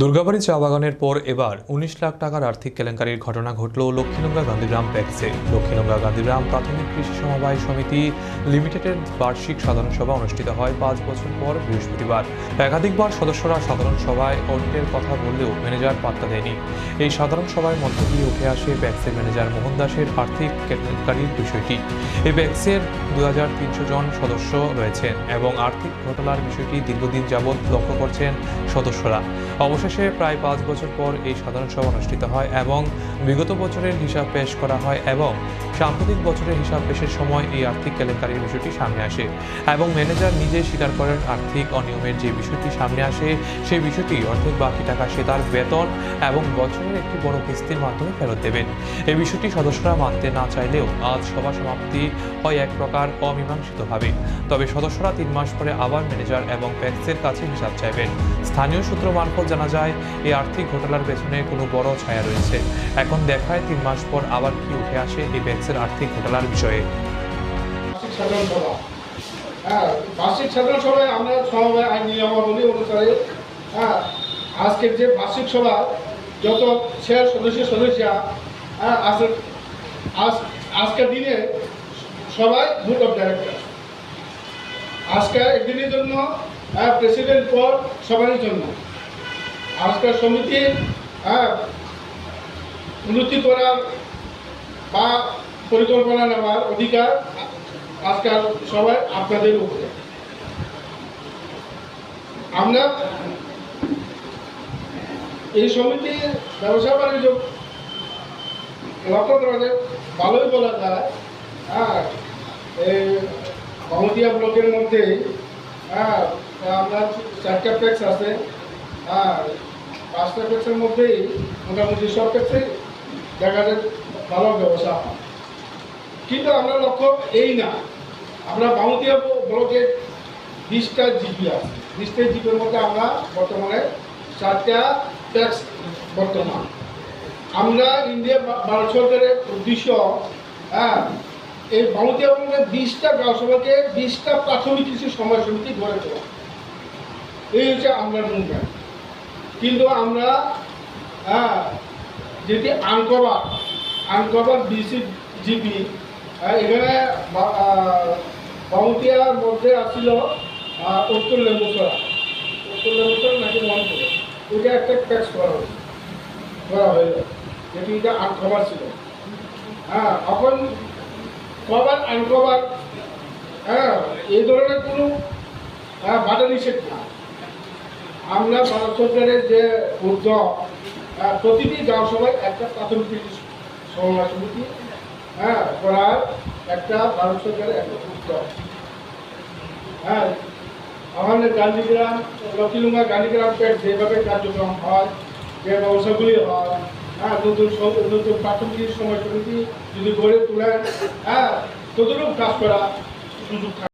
দুর্গাবাড়ি চা বাগানের পর এবার উনিশ লাখ টাকার আর্থিক কেলেঙ্কারির ঘটনা ঘটল লক্ষ্মীনগা গান্ধীগ্রাম প্যাক্সে লক্ষ্মীনগা গান্ধীগ্রাম প্রাথমিক কৃষি সমবায় সমিতি লিমিটেডের বার্ষিক সাধারণ সভা অনুষ্ঠিত হয় পাঁচ বছর পর বৃহস্পতিবার। একাধিকবার সদস্যরা সাধারণ সভায় অডিটের কথা বললেও ম্যানেজার পাত্তা দেয়নি। এই সাধারণ সভায় মধ্য দিয়ে উঠে আসে ব্যাক্সের ম্যানেজার মোহন দাসের আর্থিক কেলেঙ্কারির বিষয়টি। এই ব্যাক্সের দু জন সদস্য রয়েছেন এবং আর্থিক ঘটনার বিষয়টি দীর্ঘদিন যাবৎ লক্ষ্য করছেন সদস্যরা। অবশেষে প্রায় পাঁচ বছর পর এই সাধারণ সভা অনুষ্ঠিত হয় এবং বিগত বছরের হিসাব পেশ করা হয় এবং সাম্প্রতিক বছরের হিসাব পেশের সময় এই আর্থিক কেলেঙ্কারির বিষয়টি সামনে আসে এবং ম্যানেজার নিজে স্বীকার করেন আর্থিক অনিয়মের যে বিষয়টি সামনে আসে সেই বিষয়টি অর্ধেক বাকি টাকা সে তার বেতন এবং বছরের একটি বড় কিস্তির মাধ্যমে ফেরত দেবেন। এই বিষয়টি সদস্যরা মানতে না চাইলেও আজ সভা সমাপ্তি হয় এক প্রকার অমীমাংসিতভাবে। তবে সদস্যরা তিন মাস পরে আবার ম্যানেজার এবং প্যাক্সের কাছে হিসাব চাইবেন। স্থানীয় সূত্র মারফত জানা যায়, এই আর্থিক ঘটনার পেছনে কোনো বড় ছায়া রয়েছে। এখন দেখায় তিন মাস পর আবার কি উঠে আসে এই প্যাক্সের আর্থিক ঘটনার বিষয়ে। হ্যাঁ বার্ষিক সভায় আমরা আইন হ্যাঁ আজকের যে বার্ষিক সভা, যত শেয়ার সদস্য সদস্যা হ্যাঁ আজকে আজ আজকের দিনে সবাই বুট অফ ডাইরেক্টর আজকে একদিনের জন্য প্রেসিডেন্ট পদ সবারই জন্য। আজকের সমিতির হ্যাঁ উন্নতি করার বা পরিকল্পনা নেওয়ার অধিকার আজকাল সবাই আপনাদের উপরে। আমরা এই সমিতির ব্যবসা বাণিজ্য লক্ষ্য ভালোই বলা যায় হ্যাঁ এই কমতিয়া ব্লকের মধ্যে হ্যাঁ আপনার চারটা প্যাক্স আছে হ্যাঁ পাঁচটা প্যাক্সের মধ্যেই মোটামুটি সব প্যাক্সে দেখা যায় ভালো ব্যবসা হয়। কিন্তু আমরা লক্ষ্য এই না। আমরা বামুতিয়া ব্লকের বিশটা জিপি আছে। বিশটা জিপির মধ্যে আমরা বর্তমানে চারটা ট্যাক্স বর্তমান। আমরা ইন্ডিয়া ভারত সরকারের উদ্দেশ্য হ্যাঁ এই বামুতিয়া ব্লকের বিশটা গ্রাম সভাকে বিশটা প্রাথমিক কিছু সময় সমিতি গড়ে তোলা। এই হচ্ছে আমরা মুভমেন্ট কিন্তু আমরা হ্যাঁ যেটি আনকভার আনকভার বিসি, জিপি এখানে বা- বামুটিয়ার মধ্যে আসছিল উত্তর লেম্বুসরা উত্তর লেম্বুসরা নাকি মনে করে ওইটা একটা ট্যাক্স করা হয়েছে। করা হয়ে যেটি এটা আনকভার ছিল। হ্যাঁ এখন কভার আনকভার হ্যাঁ এই ধরনের কোনো হ্যাঁ, বাধা নিষেধ না। আমরা ভারত সরকারের যে উদ্যোগ আহ, প্রতিটি গ্রাম সভায় একটা প্রাথমিক কৃষি সমবায় সমিতি হ্যাঁ করার একটা ভারত সরকারের একটা হ্যাঁ আমাদের গান্ধীগ্রাম লক্ষ্মীলুঙ্গা গান্ধীগ্রাম পেট যেভাবে কার্যক্রম হয় যে ব্যবসাগুলি হয় হ্যাঁ নতুন নতুন প্রাথমিক সময় সমিতি যদি গড়ে তোলেন হ্যাঁ ততটুকু কাজ করা সুযোগ